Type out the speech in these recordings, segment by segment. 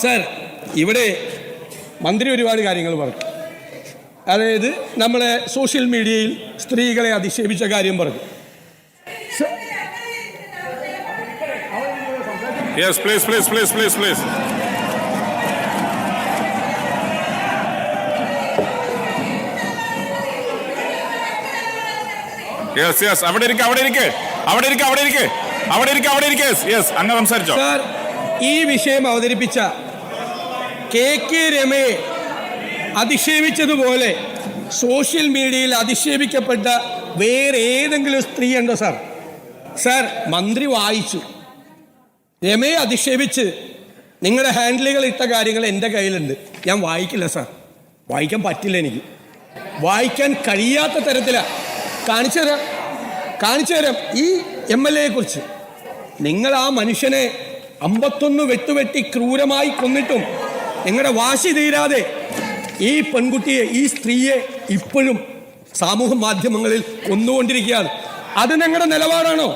Sir ഇവിടെ മന്ത്രി ഒരുപാട് കാര്യങ്ങൾ പറഞ്ഞു. അതായത് നമ്മളെ സോഷ്യൽ മീഡിയയിൽ സ്ത്രീകളെ അധിക്ഷേപിച്ച കാര്യം പറഞ്ഞു. Yes, please, please, please, please, please. Yes yes അവിടെ ഇരിക്കെ അവിടെ ഇരിക്കെ. അവിടെ ഇരിക്കെ അവിടെ ഇരിക്കെ. അവിടെ ഇരിക്കെ അവിടെ ഇരിക്കെ. യെസ് അങ്ങ് സംസാരിച്ചോ. സാർ ഈ വിഷയം അവതരിപ്പിച്ച കെ കെ രമയെ അധിക്ഷേപിച്ചതുപോലെ സോഷ്യൽ മീഡിയയിൽ അധിക്ഷേപിക്കപ്പെട്ട വേറെ ഏതെങ്കിലും സ്ത്രീ ഉണ്ടോ സാർ? സാർ മന്ത്രി വായിച്ചു. രമയെ അധിക്ഷേപിച്ച് നിങ്ങളുടെ ഹാൻഡിലുകൾ ഇട്ട കാര്യങ്ങൾ എന്റെ കയ്യിലുണ്ട്. ഞാൻ വായിക്കില്ല സാർ. വായിക്കാൻ പറ്റില്ല എനിക്ക്. വായിക്കാൻ കഴിയാത്ത തരത്തിലാണ് കാണിച്ചു തരാം. കാണിച്ചു തരാം. ഈ എം എൽ എയെ കുറിച്ച്. നിങ്ങൾ ആ മനുഷ്യനെ അമ്പത്തൊന്ന് വെട്ടുവെട്ടി ക്രൂരമായി കൊന്നിട്ടും നിങ്ങളുടെ വാശി തീരാതെ ഈ പെൺകുട്ടിയെ ഈ സ്ത്രീയെ ഇപ്പോഴും സാമൂഹ മാധ്യമങ്ങളിൽ കൊന്നുകൊണ്ടിരിക്കുകയാണ്. അത് നിങ്ങളുടെ നിലപാടാണോ?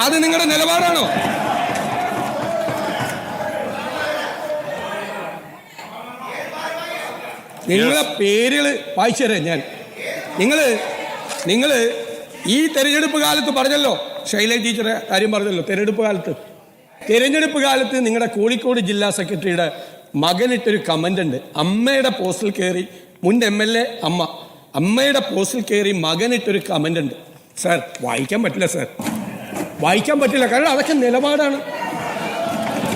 അത് നിങ്ങളുടെ നിലപാടാണോ? നിങ്ങളെ പേരുകൾ വായിച്ചു തരാം ഞാൻ. നിങ്ങൾ നിങ്ങൾ ഈ തെരഞ്ഞെടുപ്പ് കാലത്ത് പറഞ്ഞല്ലോ ശൈല ടീച്ചറെ കാര്യം പറഞ്ഞല്ലോ തെരഞ്ഞെടുപ്പ് കാലത്ത്. തെരഞ്ഞെടുപ്പ് കാലത്ത് നിങ്ങളുടെ കോഴിക്കോട് ജില്ലാ സെക്രട്ടറിയുടെ മകനിട്ടൊരു കമന്റ് ഉണ്ട്. അമ്മയുടെ പോസ്റ്റിൽ കയറി മുൻ എം എൽ എ അമ്മ. അമ്മയുടെ പോസ്റ്റിൽ കയറി മകനിട്ടൊരു കമന്റ് ഉണ്ട്. സാർ വായിക്കാൻ പറ്റില്ല സാർ വായിക്കാൻ പറ്റില്ല. കാരണം അതൊക്കെ നിലപാടാണ്.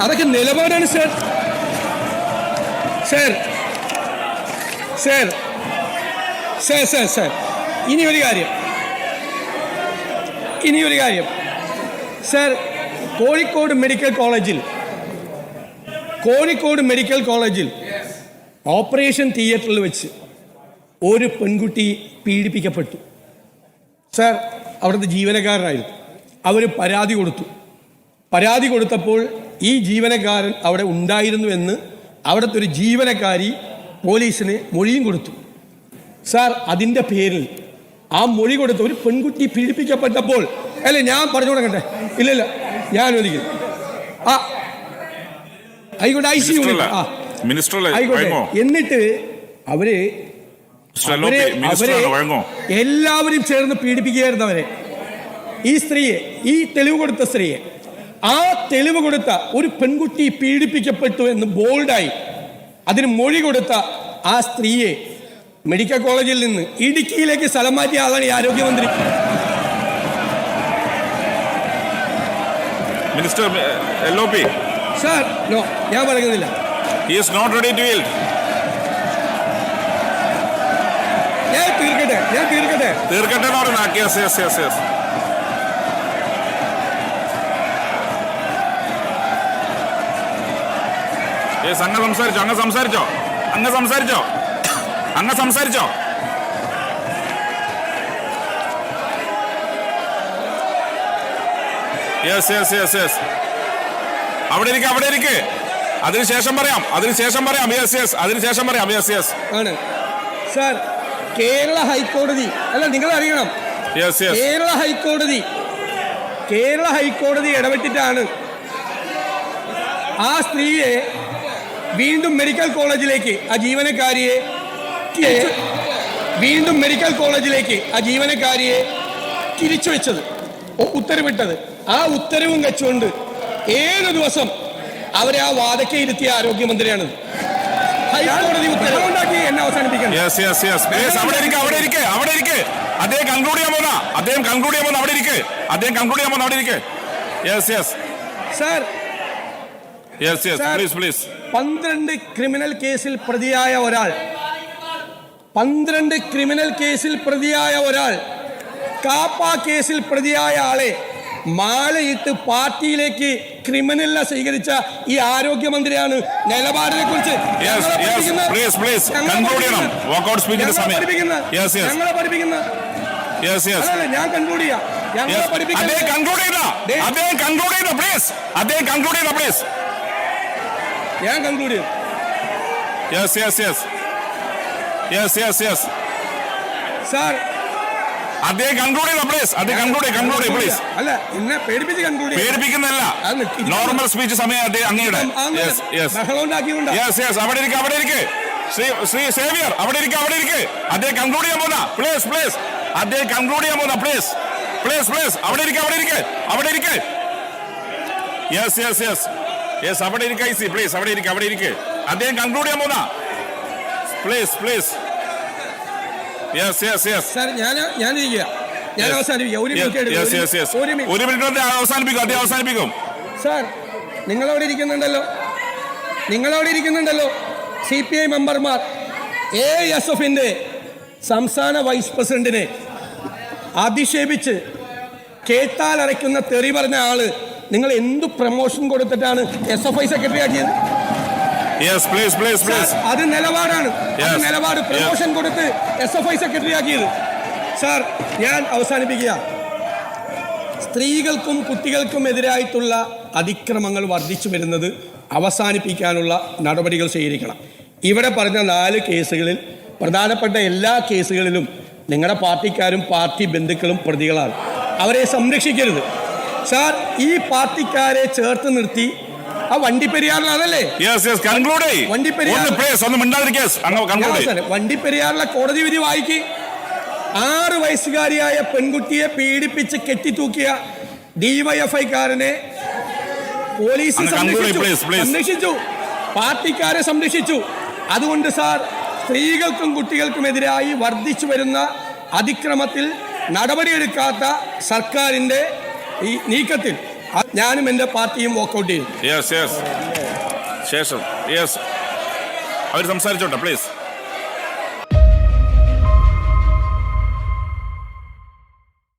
അതൊക്കെ നിലപാടാണ് sir sir sir sir sir sir ഇനി ഒരു കാര്യം. ഇനി ഒരു കാര്യം. സാർ കോഴിക്കോട് മെഡിക്കൽ കോളേജിൽ കോഴിക്കോട് മെഡിക്കൽ കോളേജിൽ ഓപ്പറേഷൻ തിയേറ്ററിൽ വെച്ച് ഒരു പെൺകുട്ടി പീഡിപ്പിക്കപ്പെട്ടു. സർ അവിടുത്തെ ജീവനക്കാരനായിരുന്നു. അവർ പരാതി കൊടുത്തു. പരാതി കൊടുത്തപ്പോൾ ഈ ജീവനക്കാരൻ അവിടെ ഉണ്ടായിരുന്നു എന്ന് അവിടുത്തെ ഒരു ജീവനക്കാരി പോലീസിന് മൊഴിയും കൊടുത്തു. സാർ അതിന്റെ പേരിൽ ആ മൊഴി കൊടുത്ത ഒരു പെൺകുട്ടി പീഡിപ്പിക്കപ്പെട്ടപ്പോൾ അല്ലേ ഞാൻ പറഞ്ഞു കൊടുക്കട്ടെ ഇല്ലല്ലോ ഞാൻ ആ ആയിക്കോട്ടെ ഐ സി യൂണിറ്റ് ആ. ആയിക്കോട്ടെ. എന്നിട്ട് അവർ എല്ലാവരും ചേർന്ന് പീഡിപ്പിക്കുകയായിരുന്നു അവരെ. ഈ സ്ത്രീയെ ഈ തെളിവ് കൊടുത്ത സ്ത്രീയെ ആ തെളിവ് കൊടുത്ത ഒരു പെൺകുട്ടി പീഡിപ്പിക്കപ്പെട്ടു എന്ന് ബോൾഡായി അതിന് മൊഴി കൊടുത്ത ആ സ്ത്രീയെ മെഡിക്കൽ കോളേജിൽ നിന്ന് ഇടുക്കിയിലേക്ക് സ്ഥലം മാറ്റിയ ആളാണ് ഈ ആരോഗ്യമന്ത്രി. Minister L O P. Sir no ഞാൻ പറയുന്നില്ല is not ready to yield. ഞാൻ തീർക്കട്ടെ ഞാൻ തീർക്കട്ടെ. തീർക്കട്ടെ എന്ന് പറയുന്ന yes yes yes yes yes അങ്ങ് സംസാരിച്ചോ അങ്ങ് സംസാരിച്ചോ അങ്ങ് സംസാരിച്ചോ അങ്ങ് സംസാരിച്ചോ. യെസ് യെസ് യെസ് യെസ് അവിടെ ഇരിക്കുക അവിടെ ഇരിക്കുക അതിനുശേഷം പറയാം അതിനുശേഷം പറയാം. യെസ് യെസ് അതിനുശേഷം പറയാം. യെസ് യെസ് ആണ്. സാർ കേരള ഹൈക്കോടതി. അല്ല നിങ്ങൾ അറിയണം. യെസ് യെസ് കേരള ഹൈക്കോടതി കേരള ഹൈക്കോടതി ഇടപെട്ടിട്ടാണ് ആ സ്ത്രീയെ വീണ്ടും മെഡിക്കൽ കോളേജിലേക്ക് ആ ജീവനക്കാരിയെ വീണ്ടും മെഡിക്കൽ കോളേജിലേക്ക് ആ ജീവനക്കാരിയെ തിരിച്ചു വെച്ചത്. ഉത്തരവിട്ടത്. ആ ഉത്തരവും വെച്ചുകൊണ്ട് ഏഴ് ദിവസം അവരെ ആ വാദക്കെ ഇരുത്തിയ ആരോഗ്യമന്ത്രിയാണ്. ഹൈക്കോടതി ഉത്തരവുണ്ടാക്കി എന്നെ അവസാനിപ്പിക്കണം. യെസ് യെസ് യെസ് അവിടെ ഇരിക്കെ അവിടെ ഇരിക്കെ അവിടെ ഇരിക്കെ. അദ്ദേഹം കൺക്ലൂഡ് ചെയ്യാൻ പോന്ന. അദ്ദേഹം കൺക്ലൂഡ് ചെയ്യാൻ പോന്ന അവിടെ ഇരിക്കെ. അദ്ദേഹം കൺക്ലൂഡ് ചെയ്യാൻ പോന്ന അവിടെ ഇരിക്കെ. Yes yes sir. Yes yes please please പന്ത്രണ്ട് ക്രിമിനൽ കേസിൽ പ്രതിയായ ഒരാൾ പന്ത്രണ്ട് ക്രിമിനൽ കേസിൽ പ്രതിയായ ഒരാൾ കാപ്പ കേസിൽ പ്രതിയായ ആളെ മാലയിട്ട് പാർട്ടിയിലേക്ക് ക്രിമിനലിനെ സ്വീകരിച്ച ഈ ആരോഗ്യമന്ത്രിയാണ് നിലപാടിനെ കുറിച്ച് ഞങ്ങളെ പഠിപ്പിക്കുന്ന ഞാൻ കൺക്ലൂഡ് ചെയ്യാം. ഞങ്ങളെ പഠിപ്പിക്കുന്ന ഞാൻ കൺക്ലൂഡ് ചെയ്യും. Yes yes yes yes yes yes sir അദ്ദേഹം കൺക്ലൂഡ് ചെയ്ത പ്ലീസ് അദ്ദേഹം കൺക്ലൂഡ് കൺക്ലൂഡ് പ്ലീസ് അല്ല എന്നെ പേടിപ്പിച്ച് കൺക്ലൂഡ് പേടിപ്പിക്കുന്നതല്ല. അത് നോർമൽ സ്പീച്ച് സമയം അദ്ദേഹം അങ്ങയുടെ. യെസ് യെസ് അവിടെ ഇരിക്കെ അവിടെ ഇരിക്കെ. ശ്രീ ശ്രീ സേവിയർ അവിടെ ഇരിക്കെ അവിടെ ഇരിക്കെ. അദ്ദേഹം കൺക്ലൂഡ് ചെയ്യാൻ പോകുന്ന പ്ലീസ് പ്ലീസ് അദ്ദേഹം കൺക്ലൂഡ് ചെയ്യാൻ പോകുന്ന പ്ലീസ് പ്ലീസ് പ്ലീസ് അവിടെ ഇരിക്കെ അവിടെ ഇരിക്കെ. അവിടെ ഇരിക്കെ. യെസ് യെസ് യെസ് യെസ് അവിടെ ഇരിക്കെ ഐ സി പ്ലീസ് അവിടെ ഇരിക്കെ അവിടെ ഇരിക്കെ. അദ്ദേഹം കൺക്ലൂഡ് ചെയ്യാൻ പോകുന്ന please please yes yes yes sir ഞാൻ ഞാൻ ഇരിക്കുക. ഞാൻ. അവസാനിപ്പിക്കാം ഒരു മിനിറ്റ്. ഒരു- മിനിറ്റ്. കൊണ്ട് അവസാനിപ്പിക്കും അദ്ദേഹം അവസാനിപ്പിക്കും. സാർ നിങ്ങളവിടെ ഇരിക്കുന്നുണ്ടല്ലോ. നിങ്ങളവിടെ ഇരിക്കുന്നുണ്ടല്ലോ. സി പി ഐ മെമ്പർമാർ എ എസ് എഫിന്റെ സംസ്ഥാന വൈസ് പ്രസിഡന്റിനെ അധിക്ഷേപിച്ച് കേട്ടാൽ അരയ്ക്കുന്ന തെറി പറഞ്ഞ ആൾ നിങ്ങൾ എന്ത് പ്രമോഷൻ കൊടുത്തിട്ടാണ് എസ് എഫ് ഐ സെക്രട്ടറി ആക്കിയത് yes please please please sir, അത് നിലപാടാണ്. അത്. നിലപാട് പ്രമോഷൻ കൊടുത്ത് എസ് എഫ് ഐ സെക്രട്ടറി ആക്കിയത്. സാർ ഞാൻ അവസാനിപ്പിക്കുക. സ്ത്രീകൾക്കും കുട്ടികൾക്കും എതിരായിട്ടുള്ള അതിക്രമങ്ങൾ വർദ്ധിച്ചു വരുന്നത് അവസാനിപ്പിക്കാനുള്ള നടപടികൾ സ്വീകരിക്കണം. ഇവിടെ പറഞ്ഞ നാല് കേസുകളിൽ പ്രധാനപ്പെട്ട എല്ലാ കേസുകളിലും നിങ്ങളുടെ പാർട്ടിക്കാരും പാർട്ടി ബന്ധുക്കളും പ്രതികളാണ്. അവരെ സംരക്ഷിക്കരുത്. സാർ ഈ പാർട്ടിക്കാരെ ചേർത്ത് നിർത്തി ആ വണ്ടിപ്പെരിയാറിലാണല്ലേ യെസ് യെസ് കൺക്ലൂഡ് ഒന്ന് പ്ലീസ് ഒന്ന് മിണ്ടാതിരിക്കുക അങ്ങ് കൺക്ലൂഡ് ചെയ്യ് അവസാനം. വണ്ടിപ്പെരിയാറിലെ കോടതി വിധി വായിക്കി. ആറ് വയസ്സുകാരിയായ പെൺകുട്ടിയെ പീഡിപ്പിച്ച് കെട്ടിത്തൂക്കിയ ഡിവൈഎഫ്ഐക്കാരനെ പോലീസ്. സംരക്ഷിച്ചു. പാർട്ടിക്കാരെ സംരക്ഷിച്ചു. അതുകൊണ്ട് സാർ സ്ത്രീകൾക്കും കുട്ടികൾക്കുമെതിരായി വർദ്ധിച്ചു വരുന്ന അതിക്രമത്തിൽ നടപടിയെടുക്കാത്ത സർക്കാരിന്റെ ഈ നീക്കത്തിൽ ഞാനും എന്റെ പാർട്ടിയും വോക്കൗട്ട് ചെയ്യും. യെസ് യെസ് ശേഷം. യെസ് അവർ സംസാരിച്ചോട്ടെ പ്ലീസ്